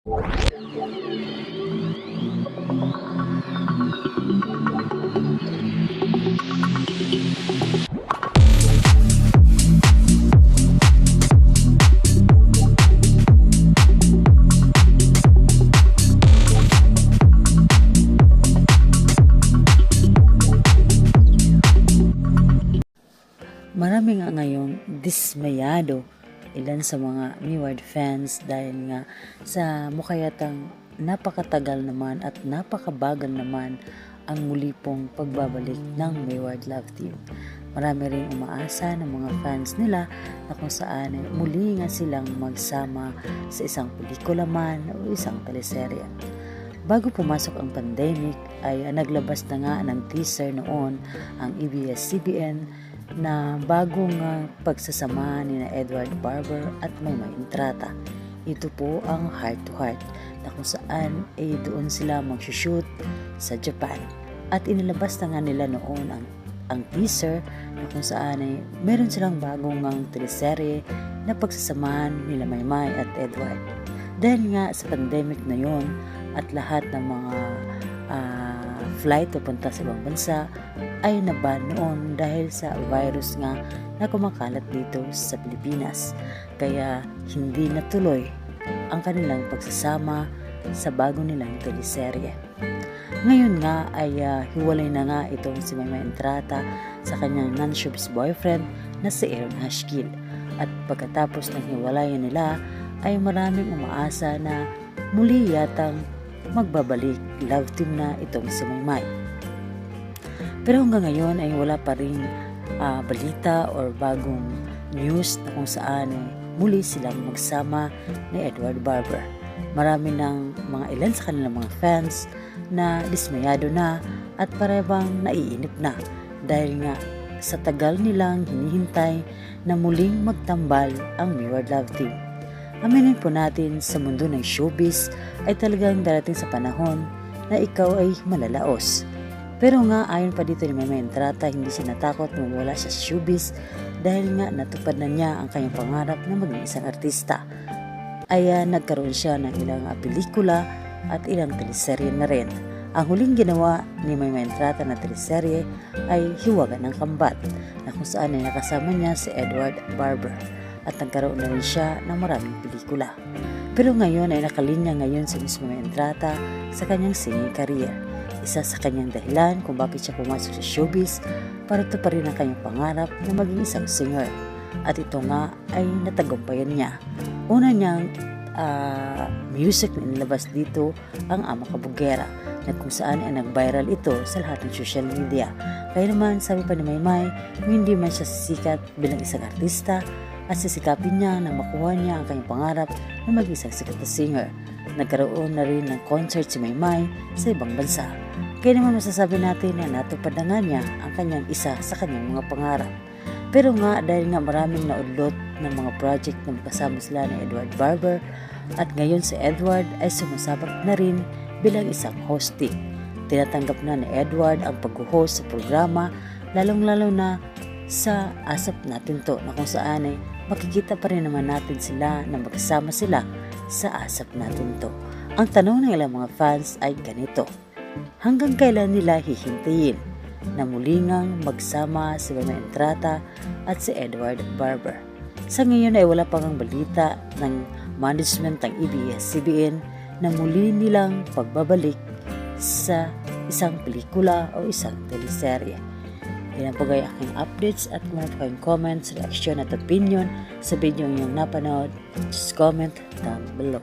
Marami nga ngayon dismayado ilan sa mga Miward fans dahil nga sa mukayatang napakatagal naman at napakabagal naman ang muli pong pagbabalik ng Miward Love Team. Marami rin umaasa ng mga fans nila na kung saan muli nga silang magsama sa isang pelikula man o isang teleserye. Bago pumasok ang pandemic ay naglabas na nga ng teaser noon ang ABS-CBN na bagong ah, pagsasama ni na Edward Barber at Maymay Entrata. Ito po ang Heart to Heart na kung saan ay doon sila mag-shoot sa Japan. At inilabas na nga nila noon ang, ang teaser na kung saan ay meron silang bagong ang teleserye na pagsasamahan nila Maymay at Edward. Dahil nga sa pandemic na yon at lahat ng mga flight papunta sa ibang bansa ay naban noon dahil sa virus nga na kumakalat dito sa Pilipinas. Kaya hindi natuloy ang kanilang pagsasama sa bago nilang teleserye. Ngayon nga ay ah, hiwalay na nga itong si Maymay Entrata sa kanyang non-showbiz boyfriend na si Aaron Hashkill. At pagkatapos ng hiwalayan nila ay maraming umaasa na muli yatang magbabalik love team na itong si Maymay. Pero hanggang ngayon ay wala pa rin ah, balita or bagong news na kung saan muli silang magsama ni Edward Barber. Marami ng mga ilan sa kanilang mga fans na dismayado na at parebang naiinip na dahil nga sa tagal nilang hinihintay na muling magtambal ang Mirror Love Team. Aminin po natin sa mundo ng showbiz ay talagang darating sa panahon na ikaw ay malalaos. Pero nga ayon pa dito ni Mama Entrata, hindi siya natakot na sa showbiz dahil nga natupad na niya ang kanyang pangarap na maging isang artista. Ay nagkaroon siya ng ilang ah, pelikula at ilang teleserye na rin. Ang huling ginawa ni Mama Entrata na teleserye ay Hiwaga ng Kambat na kung saan ay nakasama niya si Edward Barber at nagkaroon na rin siya ng maraming pelikula. Pero ngayon ay nakalinya ngayon si Miss Entrata sa kanyang singing career. Isa sa kanyang dahilan kung bakit siya pumasok sa showbiz para tuparin ang kanyang pangarap na maging isang singer. At ito nga ay natagumpayan niya. Una niyang ah, music na inilabas dito ang Ama Kabugera na kung saan ay nag-viral ito sa lahat ng social media. Kaya naman sabi pa ni Maymay, kung hindi man siya sisikat bilang isang artista, at sisikapin niya na makuha niya ang kanyang pangarap na maging isang sikat na singer. Nagkaroon na rin ng concert si Maymay sa ibang bansa. Kaya naman masasabi natin na natupad na nga niya ang kanyang isa sa kanyang mga pangarap. Pero nga dahil nga maraming naudlot ng mga project na magkasama sila ni Edward Barber at ngayon si Edward ay sumasabak na rin bilang isang hosting. Tinatanggap na ni Edward ang pag-host sa programa lalong-lalo na sa asap natin to na kung saan ay makikita pa rin naman natin sila na magkasama sila sa asap natin to. Ang tanong ng ilang mga fans ay ganito, hanggang kailan nila hihintayin na mulingang magsama si Mama Entrata at si Edward Barber. Sa ngayon ay wala pang balita ng management ng ABS-CBN na muli nilang pagbabalik sa isang pelikula o isang teleserye. Gaya aking updates at kayong comments, reaction at opinion sa video yung napanood, just comment down below.